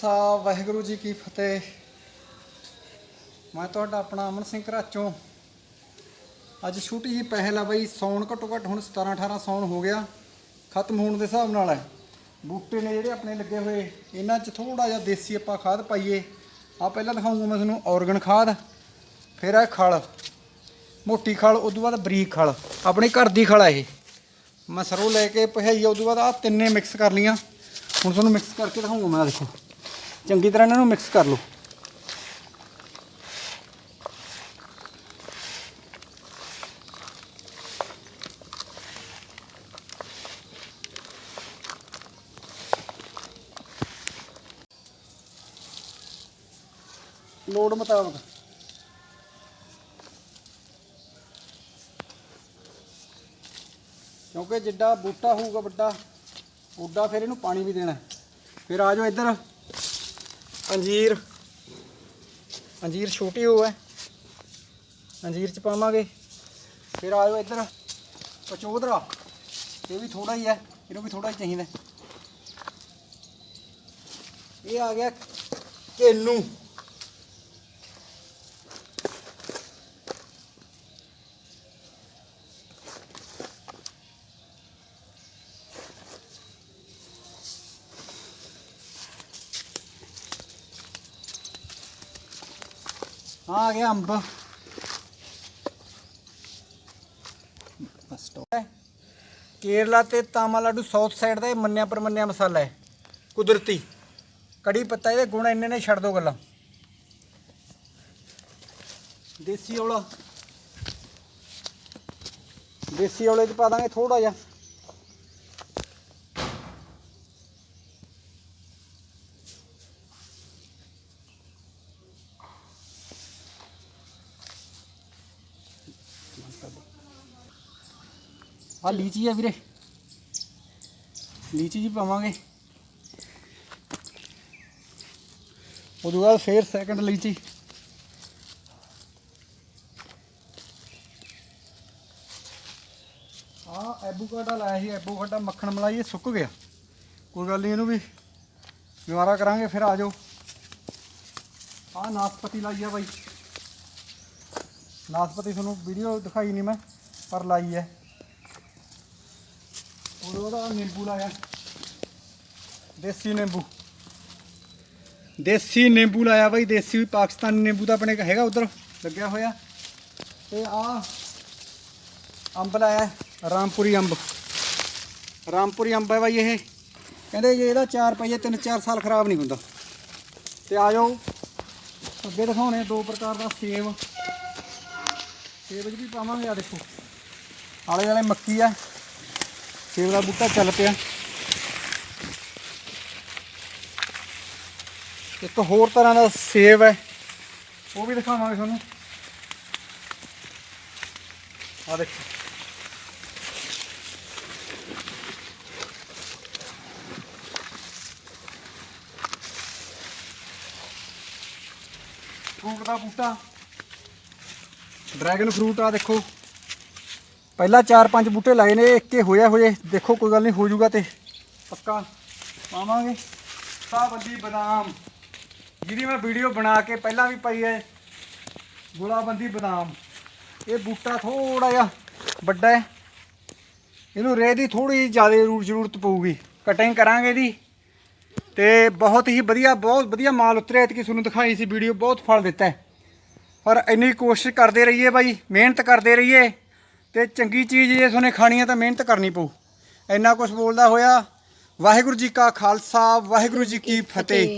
ਸਾ ਵਾਹਿਗੁਰੂ ਜੀ ਕੀ ਫਤਿਹ। ਮੈਂ ਤੁਹਾਡਾ ਆਪਣਾ ਅਮਨ ਸਿੰਘ ਘਰਾਚੋਂ। ਅੱਜ ਛੋਟੀ ਜੀ ਪਹਿਲ ਆ ਬਈ, ਸੌਣ ਘੱਟੋ ਘੱਟ ਹੁਣ 17 18 ਸੌਣ ਹੋ ਗਿਆ। ਖਤਮ ਹੋਣ ਦੇ ਹਿਸਾਬ ਨਾਲ ਹੈ। ਬੂਟੇ ਨੇ ਜਿਹੜੇ ਆਪਣੇ ਲੱਗੇ ਹੋਏ, ਇਹਨਾਂ 'ਚ ਥੋੜਾ ਜਿਹਾ ਦੇਸੀ ਆਪਾਂ ਖਾਦ ਪਾਈਏ। ਆ ਪਹਿਲਾਂ ਦਿਖਾਉਂਗਾ ਮੈਂ ਤੁਹਾਨੂੰ, ਔਰਗਨ ਖਾਦ, ਫਿਰ ਇਹ ਖਲ, ਮੋਟੀ ਖਲ ਉਦੋਂ ਬਾਅਦ ਬਰੀਕ ਖਲ। ਆਪਣੇ ਘਰ ਦੀ ਖਲ ਆ ਇਹ। ਮੈਂ ਸਰੋਂ ਲੈ ਕੇ ਪਹਾਈ ਤੋਂ ਬਾਅਦ ਆ ਤਿੰਨੇ ਮਿਕਸ ਕਰ ਲੀਆਂ ਹੁਣ ਤੁਹਾਨੂੰ ਮਿਕਸ ਕਰਕੇ ਦਿਖਾਉਂਗਾ ਮੈਂ ਆਹ ਦੇਖੋ। ਚੰਗੀ ਤਰ੍ਹਾਂ ਇਹਨਾਂ ਨੂੰ ਮਿਕਸ ਕਰ ਲਓ। ਲੋੜ ਮੁਤਾਬਕ। ਕਿਉਂਕਿ ਜਿੱਡਾ ਬੂਟਾ ਹੋਊਗਾ ਵੱਡਾ ਉੱਡਾ ਫਿਰ ਇਹਨੂੰ ਪਾਣੀ ਵੀ ਦੇਣਾ। ਫਿਰ ਆ ਜਾਓ ਇੱਧਰ। ਅੰਜੀਰ। ਅੰਜੀਰ ਛੋਟੀ ਹੋ ਹੈ। ਅੰਜੀਰ ਚ ਪਾਵਾਂਗੇ। ਫਿਰ ਆਇਓ ਇੱਧਰ। ਪਚੋਦਰਾ ਇਹ ਵੀ ਥੋੜਾ ਹੀ ਹੈ। ਇਹਨੂੰ ਵੀ ਥੋੜਾ ਹੀ ਚਾਹੀਦਾ ਇਹ ਆ ਗਿਆ ਕੇਨੂ ਆ ਗਿਆ ਅੰਬ। ਬਸ stop ਹੈ। ਕੇਰਲਾ ਤੇ ਤਾਮਿਲਨਾਡੂ ਸਾਊਥ ਸਾਈਡ ਦਾ ਇਹ ਮੰਨਿਆ ਪਰਮੰਨਿਆ ਮਸਾਲਾ ਹੈ। ਕੁਦਰਤੀ। ਕੜੀ ਪੱਤਾ ਇਹਦੇ ਗੁਣ ਇੰਨੇ ਨੇ, ਛੱਡ ਦੋ ਗੱਲਾਂ। ਦੇਸੀ ਔਲਾ। ਦੇਸੀ ਔਲੇ ਚ ਪਾ ਦਾਂਗੇ ਥੋੜਾ ਜਿਹਾ। ਆ ਲੀਚੀ ਆ ਵੀਰੇ। ਲੀਚੀ ਜੀ ਪਾਵਾਂਗੇ। ਉਦੋਂ ਬਾਅਦ ਫੇਰ ਸੈਕੰਡ ਲੀਚੀ। ਆ ਐਬੂਕਾਡਾ ਲਾਇਆ ਸੀ ਐਬੂਕਾਡਾ ਮੱਖਣ ਮਲਾਈ ਇਹ ਸੁੱਕ ਗਿਆ। ਕੋਈ ਗੱਲ ਨਹੀਂ ਇਹਨੂੰ ਵੀ ਦੁਬਾਰਾ ਕਰਾਂਗੇ, ਫਿਰ ਆ ਜਾਓ। ਆ ਨਾਸਪਤੀ ਲਾਈ ਆ ਬਾਈ। ਨਾਸਪਤੀ ਤੁਹਾਨੂੰ ਵੀਡੀਓ ਦਿਖਾਈ ਨਹੀਂ ਮੈਂ, ਪਰ ਲਾਈ ਹੈ। ਉਦੋਂ ਉਹਦਾ ਨਿੰਬੂ ਲਾਇਆ। ਦੇਸੀ ਨਿੰਬੂ। ਦੇਸੀ ਨਿੰਬੂ ਲਾਇਆ ਬਾਈ, ਦੇਸੀ ਪਾਕਿਸਤਾਨੀ ਨਿੰਬੂ ਤਾਂ ਆਪਣੇ ਹੈਗਾ ਉਧਰ, ਲੱਗਿਆ ਹੋਇਆ। ਤੇ ਆ ਅੰਬ ਲਾਇਆ, ਰਾਮਪੁਰੀ ਅੰਬ। ਰਾਮਪੁਰੀ ਅੰਬ ਹੈ ਬਾਈ ਇਹ। ਕਹਿੰਦੇ ਜੇ ਇਹਦਾ ਚਾਰ ਪਈਏ ਤਿੰਨ ਚਾਰ ਸਾਲ ਖਰਾਬ ਨਹੀਂ ਹੁੰਦਾ। ਤੇ ਆ ਜਾਓ। ਅੱਗੇ ਦਿਖਾਉਣੇ ਦੋ ਪ੍ਰਕਾਰ ਦਾ ਸੇਬ। ਸੇਬ 'ਚ ਵੀ ਪਾਵਾਂਗੇ ਆ ਦੇਖੋ। ਆਲੇ ਵਾਲੇ ਮੱਕੀ ਆ। ਸੇਬ ਦਾ ਬੂਟਾ ਚੱਲ ਪਿਆ। ਇੱਕ ਹੋਰ ਤਰ੍ਹਾਂ ਦਾ ਸੇਬ ਹੈ। ਉਹ ਵੀ ਦਿਖਾਵਾਂਗੇ ਤੁਹਾਨੂੰ। ਆ ਦੇਖੋ। ਫਰੂਟ ਦਾ ਬੂਟਾ। ਡਰੈਗਨ ਫਰੂਟ ਆ ਦੇਖੋ। ਪਹਿਲਾਂ 4-5 ਬੂਟੇ ਲਾਏ ਨੇ, ਇੱਕੇ ਹੋਇਆ ਹੋਏ, ਦੇਖੋ ਕੋਈ ਗੱਲ ਨਹੀਂ, ਹੋ ਜਾਊਗਾ ਤੇ ਪੱਕਾ ਪਾਵਾਂਗੇ। ਸਾਬੰਦੀ ਬਦਾਮ, ਜਿਹਦੀ ਮੈਂ ਵੀਡੀਓ ਬਣਾ ਕੇ ਪਹਿਲਾਂ ਵੀ ਪਾਈ ਹੈ, ਗੁਲਾਬੰਦੀ ਬਦਾਮ। ਇਹ ਬੂਟਾ ਥੋੜਾ ਜਿਹਾ ਵੱਡਾ ਹੈ। ਇਹਨੂੰ ਰੇਹ ਦੀ ਥੋੜੀ ਜ਼ਿਆਦਾ ਜ਼ਰੂਰਤ ਪਊਗੀ। ਕਟਿੰਗ ਕਰਾਂਗੇ ਇਹਦੀ। ਤੇ ਬਹੁਤ ਹੀ ਵਧੀਆ ਬਹੁਤ ਵਧੀਆ ਮਾਲ ਉਤਰਿਆ ਕਿ ਤੁਹਾਨੂੰ ਦਿਖਾਈ ਸੀ ਵੀਡੀਓ, ਬਹੁਤ ਫਲ ਦਿੱਤਾ ਪਰ ਇੰਨੀ ਕੋਸ਼ਿਸ਼ ਕਰਦੇ ਰਹੀਏ ਬਾਈ, ਮਿਹਨਤ ਕਰਦੇ ਰਹੀਏ। ਤੇ ਚੰਗੀ ਚੀਜ਼ ਜੇ ਤੁਹਾਨੂੰ ਖਾਣੀ ਹੈ ਤਾਂ ਮਿਹਨਤ ਕਰਨੀ ਪਊ। ਇੰਨਾ ਕੁਝ ਬੋਲਦਾ ਹੋਇਆ ਵਾਹਿਗੁਰੂ ਜੀ ਕਾ ਖਾਲਸਾ ਵਾਹਿਗੁਰੂ ਜੀ ਕੀ ਫਤਿਹ।